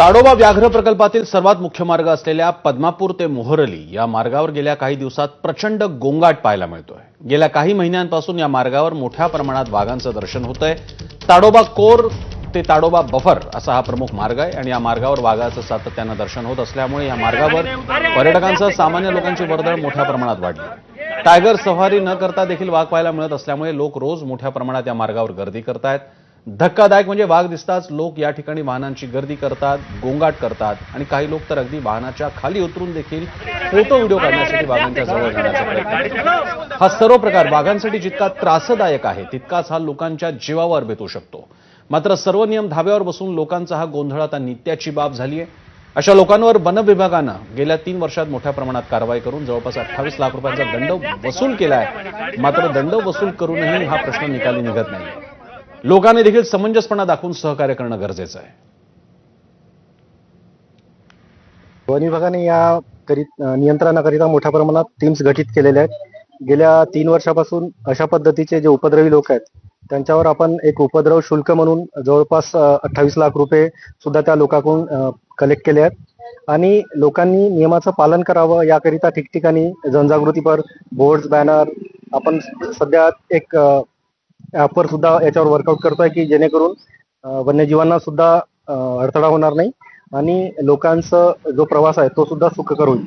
ताडोबा व्याघ्र प्रकल्पातील सर्वात मुख्य मार्ग असलेल्या पद्मापूर ते मोहरली या मार्गावर गेल्या काही दिवसात प्रचंड गोंगाट पाहायला मिळतोय. गेल्या काही महिन्यांपासून या मार्गावर मोठ्या प्रमाणात वाघांचं दर्शन होतंय. ताडोबा कोर ते ताडोबा बफर असा हा प्रमुख मार्ग आहे आणि या मार्गावर वाघाचं सातत्यानं दर्शन होत असल्यामुळे या मार्गावर पर्यटकांसह सामान्य लोकांची वर्दळ मोठ्या प्रमाणात वाढली. टायगर सफारी न करता देखील वाघ पाहायला मिळत असल्यामुळे लोक रोज मोठ्या प्रमाणात या मार्गावर गर्दी करतायत. धक्कादायक म्हणजे वाघ दिसताच लोक या ठिकाणी वाहनांची गर्दी करतात गोंगाट करतात आणि काही लोक तर अगदी वाहनाच्या खाली उतरून देखील फोटो व्हिडिओ काढण्यासाठी वाघांच्या जवळ जाण्याचा प्रयत्न हा सर्व प्रकार वाघांसाठी जितका त्रासदायक आहे तितकाच हा लोकांच्या जीवावर बेतू शकतो. मात्र सर्व नियम धाब्यावर बसून लोकांचा हा गोंधळ आता नित्याची बाब झाली आहे अशा लोकांवर वन विभागानं गेल्या तीन वर्षात मोठ्या प्रमाणात कारवाई करून जवळपास अठ्ठावीस लाख रुपयांचा दंड वसूल केला आहे मात्र दंड वसूल करूनही हा प्रश्न निकाली निघत नाही लोकांनी देखील समंजसपणा दाखवून सहकार्य करणं गरजेचं आहे. वन विभागाने या करीत नियंत्रणाकरिता मोठ्या प्रमाणात टीम्स गठीत केलेल्या आहेत. गेल्या तीन वर्षापासून अशा पद्धतीचे जे उपद्रवी लोक आहेत त्यांच्यावर आपण एक उपद्रव शुल्क म्हणून जवळपास अठ्ठावीस लाख रुपये सुद्धा त्या लोकांकडून कलेक्ट केले आहेत. आणि लोकांनी नियमाचं पालन करावं याकरिता ठिकठिकाणी जनजागृतीपर बोर्ड बॅनर आपण सध्या एक ॲपवर सुद्धा याच्यावर वर्कआउट करतोय की जेणेकरून वन्यजीवांना सुद्धा अडथळा होणार नाही आणि लोकांचा जो प्रवास आहे तो सुद्धा सुखकर होईल.